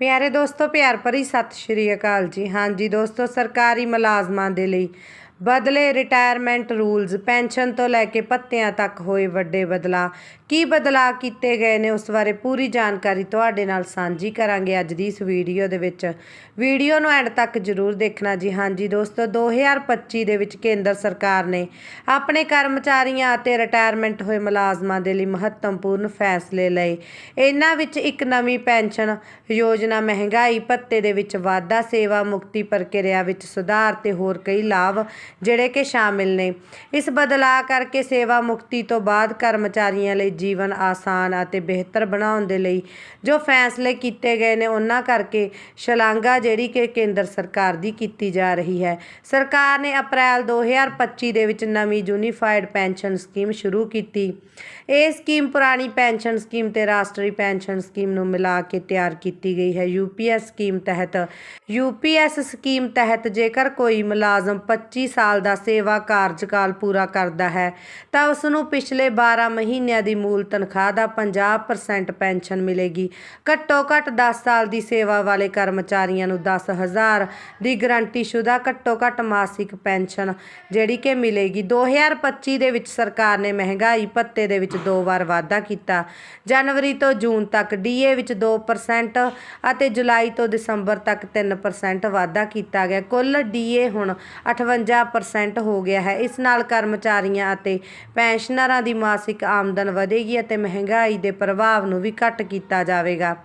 ਪਿਆਰੇ ਦੋਸਤੋ ਪਿਆਰ ਭਰੀ ਸਤਿ ਸ਼੍ਰੀ ਅਕਾਲ ਜੀ। ਹਾਂਜੀ ਦੋਸਤੋ ਸਰਕਾਰੀ ਮੁਲਾਜ਼ਮਾਂ ਦੇ ਲਈ ਬਦਲੇ ਰਿਟਾਇਰਮੈਂਟ ਰੂਲਸ ਪੈਨਸ਼ਨ ਤੋਂ ਲੈ ਕੇ ਭੱਤਿਆਂ ਤੱਕ ਹੋਏ ਵੱਡੇ ਬਦਲਾਅ। ਕੀ ਬਦਲਾਅ ਕੀਤੇ ਗਏ ਨੇ? ਉਸ ਬਾਰੇ ਪੂਰੀ ਜਾਣਕਾਰੀ ਤੁਹਾਡੇ ਨਾਲ ਸਾਂਝੀ ਕਰਾਂਗੇ ਅੱਜ ਦੀ ਇਸ ਵੀਡੀਓ ਦੇ ਵਿੱਚ। ਵੀਡੀਓ ਨੂੰ ਐਂਡ ਤੱਕ ਜ਼ਰੂਰ ਦੇਖਣਾ ਜੀ। ਹਾਂਜੀ ਦੋਸਤੋ 2025 ਦੇ ਵਿੱਚ ਕੇਂਦਰ ਸਰਕਾਰ ਨੇ ਆਪਣੇ ਕਰਮਚਾਰੀਆਂ ਅਤੇ ਰਿਟਾਇਰਮੈਂਟ ਹੋਏ ਮੁਲਾਜ਼ਮਾਂ ਦੇ ਲਈ ਮਹੱਤਵਪੂਰਨ ਫੈਸਲੇ ਲਏ। ਇਹਨਾਂ ਵਿੱਚ ਇੱਕ ਨਵੀਂ ਪੈਨਸ਼ਨ ਯੋਜਨਾ, ਮਹਿੰਗਾਈ ਭੱਤੇ ਦੇ ਵਿੱਚ ਵਾਧਾ, ਸੇਵਾ ਮੁਕਤੀ ਪ੍ਰਕਿਰਿਆ ਵਿੱਚ ਸੁਧਾਰ ਤੇ ਹੋਰ ਕਈ ਲਾਭ ਜਿਹੜੇ ਕਿ ਸ਼ਾਮਿਲ ਨੇ। ਇਸ ਬਦਲਾਅ ਕਰਕੇ ਸੇਵਾ ਮੁਕਤੀ ਤੋਂ ਬਾਅਦ ਕਰਮਚਾਰੀਆਂ ਲਈ ਜੀਵਨ ਆਸਾਨ ਅਤੇ ਬਿਹਤਰ ਬਣਾਉਣ ਦੇ ਲਈ ਜੋ ਫੈਸਲੇ ਕੀਤੇ ਗਏ ਨੇ, ਉਹਨਾਂ ਕਰਕੇ ਸ਼ਲਾਘਾ ਜਿਹੜੀ ਕਿ ਕੇਂਦਰ ਸਰਕਾਰ ਦੀ ਕੀਤੀ ਜਾ ਰਹੀ ਹੈ। ਸਰਕਾਰ ਨੇ ਅਪ੍ਰੈਲ 2025 ਦੇ ਵਿੱਚ ਨਵੀਂ ਯੂਨੀਫਾਈਡ ਪੈਨਸ਼ਨ ਸਕੀਮ ਸ਼ੁਰੂ ਕੀਤੀ। ਇਹ ਸਕੀਮ ਪੁਰਾਣੀ ਪੈਨਸ਼ਨ ਸਕੀਮ ਤੇ ਰਾਸ਼ਟਰੀ ਪੈਨਸ਼ਨ ਸਕੀਮ ਨੂੰ ਮਿਲਾ ਕੇ ਤਿਆਰ ਕੀਤੀ ਗਈ ਹੈ। ਯੂਪੀਐਸ ਸਕੀਮ ਤਹਿਤ ਯੂਪੀਐਸ ਸਕੀਮ ਤਹਿਤ ਜੇਕਰ ਕੋਈ ਮੁਲਾਜ਼ਮ 25 ਸਾਲ ਦਾ ਸੇਵਾ ਕਾਰਜਕਾਲ ਪੂਰਾ ਕਰਦਾ ਹੈ, ਤਾਂ ਉਸ ਨੂੰ ਪਿਛਲੇ 12 ਮਹੀਨਿਆਂ ਦੀ ਮੂਲ ਤਨਖਾਹ ਦਾ 50% ਪੈਨਸ਼ਨ ਮਿਲੇਗੀ। ਘੱਟੋ ਘੱਟ 10 ਸਾਲ ਦੀ ਸੇਵਾ ਵਾਲੇ ਕਰਮਚਾਰੀਆਂ ਨੂੰ 10000 ਦੀ ਗਰੰਟੀਸ਼ੁਦਾ ਘੱਟੋ ਘੱਟ ਮਾਸਿਕ ਪੈਨਸ਼ਨ ਜਿਹੜੀ ਕਿ ਮਿਲੇਗੀ। 2025 ਦੇ ਵਿੱਚ ਸਰਕਾਰ ਨੇ ਮਹਿੰਗਾਈ ਭੱਤੇ ਦੇ ਵਿੱਚ ਦੋ ਵਾਰ ਵਾਧਾ ਕੀਤਾ। ਜਨਵਰੀ ਤੋਂ ਜੂਨ ਤੱਕ ਡੀਏ ਵਿੱਚ 2% ਅਤੇ ਜੁਲਾਈ ਤੋਂ ਦਸੰਬਰ ਤੱਕ 3% ਵਾਧਾ ਕੀਤਾ ਗਿਆ। ਕੁੱਲ ਡੀਏ ਹੁਣ 58% ਹੋ ਗਿਆ ਹੈ। ਇਸ ਨਾਲ ਕਰਮਚਾਰੀਆਂ ਅਤੇ ਪੈਨਸ਼ਨਰਾਂ ਦੀ ਮਾਸਿਕ ਆਮਦਨ ਵਧੇਗੀ ਅਤੇ ਮਹਿੰਗਾਈ ਦੇ ਪ੍ਰਭਾਵ ਨੂੰ ਵੀ ਘੱਟ ਕੀਤਾ ਜਾਵੇਗਾ।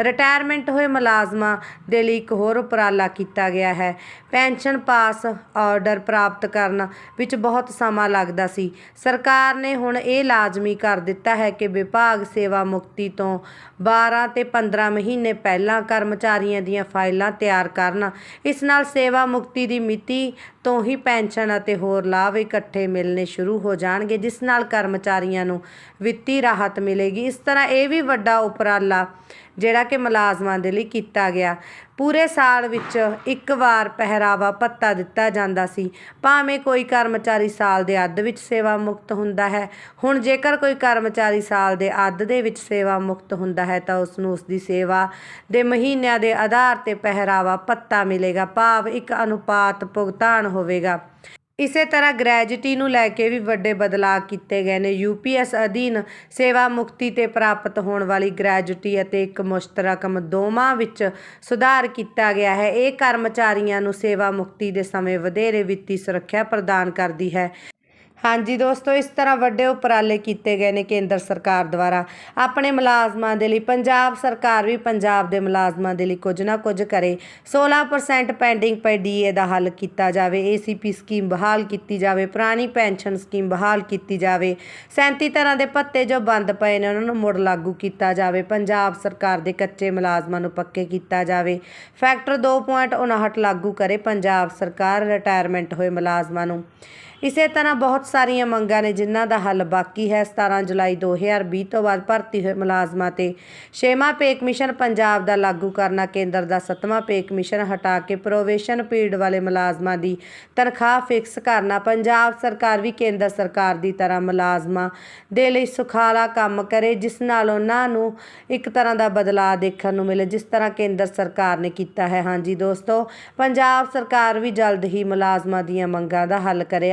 ਰਿਟਾਇਰਮੈਂਟ ਹੋਏ ਮੁਲਾਜ਼ਮਾਂ ਦੇ ਲਈ ਇੱਕ ਹੋਰ ਉਪਰਾਲਾ ਕੀਤਾ ਗਿਆ ਹੈ। ਪੈਨਸ਼ਨ ਪਾਸ ਆਰਡਰ ਪ੍ਰਾਪਤ ਕਰਨ ਵਿੱਚ ਬਹੁਤ ਸਮਾਂ ਲੱਗਦਾ ਸੀ। ਸਰਕਾਰ ਨੇ ਹੁਣ ਇਹ ਲਾਜ਼ਮੀ ਕਰ ਦਿੱਤਾ ਹੈ ਕਿ ਵਿਭਾਗ ਸੇਵਾ ਮੁਕਤੀ ਤੋਂ 12 ਤੇ 15 ਮਹੀਨੇ ਪਹਿਲਾਂ ਕਰਮਚਾਰੀਆਂ ਦੀਆਂ ਫਾਈਲਾਂ ਤਿਆਰ ਕਰਨ। ਇਸ ਨਾਲ ਸੇਵਾ ਮੁਕਤੀ ਦੀ ਮਿਤੀ ਤੋਂ ਹੀ ਪੈਨਸ਼ਨ ਅਤੇ ਹੋਰ ਲਾਭ ਇਕੱਠੇ ਮਿਲਣੇ ਸ਼ੁਰੂ ਹੋ ਜਾਣਗੇ, ਜਿਸ ਨਾਲ ਕਰਮਚਾਰੀਆਂ ਨੂੰ ਵਿੱਤੀ ਰਾਹਤ ਮਿਲੇਗੀ। ਇਸ ਤਰ੍ਹਾਂ ਇਹ ਵੀ ਵੱਡਾ ਉਪਰਾਲਾ ਜਿਹੜਾ ਕਿ ਮੁਲਾਜ਼ਮਾਂ ਦੇ ਲਈ ਕੀਤਾ ਗਿਆ। ਪੂਰੇ ਸਾਲ ਵਿੱਚ ਇੱਕ ਵਾਰ ਪਹਿਰਾਵਾ ਭੱਤਾ ਦਿੱਤਾ ਜਾਂਦਾ ਸੀ। ਭਾਵੇਂ ਕੋਈ ਕਰਮਚਾਰੀ ਸਾਲ ਦੇ ਅੱਧ ਵਿੱਚ ਸੇਵਾ ਮੁਕਤ ਹੁੰਦਾ ਹੈ, ਹੁਣ ਜੇਕਰ ਕੋਈ ਕਰਮਚਾਰੀ ਸਾਲ ਦੇ ਅੱਧ ਦੇ ਵਿੱਚ ਸੇਵਾ ਮੁਕਤ ਹੁੰਦਾ ਹੈ, ਤਾਂ ਉਸ ਨੂੰ ਉਸ ਦੀ ਸੇਵਾ ਦੇ ਮਹੀਨਿਆਂ ਦੇ ਆਧਾਰ ਤੇ ਪਹਿਰਾਵਾ ਭੱਤਾ ਮਿਲੇਗਾ। ਭਾਵ ਇੱਕ ਅਨੁਪਾਤ ਭੁਗਤਾਨ ਹੋਵੇਗਾ। ਇਸੇ ਤਰ੍ਹਾਂ ਗ੍ਰੈਜੂਟੀ ਨੂੰ ਲੈ ਕੇ ਵੀ ਵੱਡੇ ਬਦਲਾਅ ਕੀਤੇ ਗਏ ਨੇ। ਯੂਪੀਐਸ ਅਧੀਨ ਸੇਵਾ ਮੁਕਤੀ ਤੇ ਪ੍ਰਾਪਤ ਹੋਣ ਵਾਲੀ ਗ੍ਰੈਜੂਟੀ ਅਤੇ ਇੱਕ ਮੁਸ਼ਤ ਰਕਮ ਦੋਵਾਂ ਵਿੱਚ ਸੁਧਾਰ ਕੀਤਾ ਗਿਆ ਹੈ। ਇਹ ਕਰਮਚਾਰੀਆਂ ਨੂੰ ਸੇਵਾ ਮੁਕਤੀ ਦੇ ਸਮੇਂ ਵਧੇਰੇ ਵਿੱਤੀ ਸੁਰੱਖਿਆ ਪ੍ਰਦਾਨ ਕਰਦੀ ਹੈ। ਹਾਂਜੀ ਦੋਸਤੋ, ਇਸ ਤਰ੍ਹਾਂ ਵੱਡੇ ਉਪਰਾਲੇ ਕੀਤੇ ਗਏ ਨੇ ਕੇਂਦਰ ਸਰਕਾਰ ਦੁਆਰਾ। ਆਪਣੇ ਮੁਲਾਜ਼ਮਾਂ ਦੇ ਲਈ, ਪੰਜਾਬ ਸਰਕਾਰ ਵੀ ਪੰਜਾਬ ਦੇ ਮੁਲਾਜ਼ਮਾਂ ਦੇ ਲਈ ਕੁਝ ਨਾ ਕੁਝ ਕਰੇ। 16% ਪੈਂਡਿੰਗ ਪਈ ਡੀਏ ਦਾ ਹੱਲ ਕੀਤਾ ਜਾਵੇ ਏਸੀਪੀ ਸਕੀਮ ਬਹਾਲ ਕੀਤੀ ਜਾਵੇ, ਪੁਰਾਣੀ ਪੈਨਸ਼ਨ ਸਕੀਮ ਬਹਾਲ ਕੀਤੀ ਜਾਵੇ। 37 ਤਰ੍ਹਾਂ ਦੇ ਭੱਤੇ ਜੋ ਬੰਦ ਪਏ ਨੇ, ਉਹਨਾਂ ਨੂੰ ਮੁੜ ਲਾਗੂ ਕੀਤਾ ਜਾਵੇ। ਪੰਜਾਬ ਸਰਕਾਰ ਦੇ ਕੱਚੇ ਮੁਲਾਜ਼ਮਾਂ ਨੂੰ ਪੱਕੇ ਕੀਤਾ ਜਾਵੇ। ਫੈਕਟਰ 2.59 ਲਾਗੂ ਕਰੇ ਪੰਜਾਬ ਸਰਕਾਰ ਰਿਟਾਇਰਮੈਂਟ ਹੋਏ ਮੁਲਾਜ਼ਮਾਂ ਨੂੰ। ਇਸੇ ਤਰ੍ਹਾਂ ਬਹੁਤ ਸਾਰੀਆਂ ਮੰਗਾਂ ਨੇ ਜਿਨ੍ਹਾਂ ਦਾ ਹੱਲ ਬਾਕੀ ਹੈ। 17 ਜੁਲਾਈ 2020 ਤੋਂ ਬਾਅਦ ਭਰਤੀ ਹੋਏ ਮੁਲਾਜ਼ਮਾਂ ਤੇ ਛੇਵਾਂ ਪੇ ਕਮਿਸ਼ਨ ਪੰਜਾਬ ਦਾ ਲਾਗੂ ਕਰਨਾ, ਕੇਂਦਰ ਦਾ ਸੱਤਵਾਂ ਪੇ ਕਮਿਸ਼ਨ ਹਟਾ ਕੇ ਪ੍ਰੋਵੇਸ਼ਨ ਪੀਰੀਅਡ ਵਾਲੇ ਮੁਲਾਜ਼ਮਾਂ ਦੀ ਤਨਖਾਹ ਫਿਕਸ ਕਰਨਾ, ਪੰਜਾਬ ਸਰਕਾਰ ਵੀ ਕੇਂਦਰ ਸਰਕਾਰ ਦੀ ਤਰ੍ਹਾਂ ਮੁਲਾਜ਼ਮਾਂ ਦੇ ਲਈ ਸੁਖਾਲਾ ਕੰਮ ਕਰੇ, ਜਿਸ ਨਾਲ ਉਹਨਾਂ ਨੂੰ ਇੱਕ ਤਰ੍ਹਾਂ ਦਾ ਬਦਲਾਅ ਦੇਖਣ ਨੂੰ ਮਿਲੇ, ਜਿਸ ਤਰ੍ਹਾਂ ਕੇਂਦਰ ਸਰਕਾਰ ਨੇ ਕੀਤਾ ਹੈ। ਹਾਂਜੀ ਦੋਸਤੋ, ਪੰਜਾਬ ਸਰਕਾਰ ਵੀ ਜਲਦ ਹੀ ਮੁਲਾਜ਼ਮਾਂ ਦੀਆਂ ਮੰਗਾਂ ਦਾ ਹੱਲ ਕਰੇ।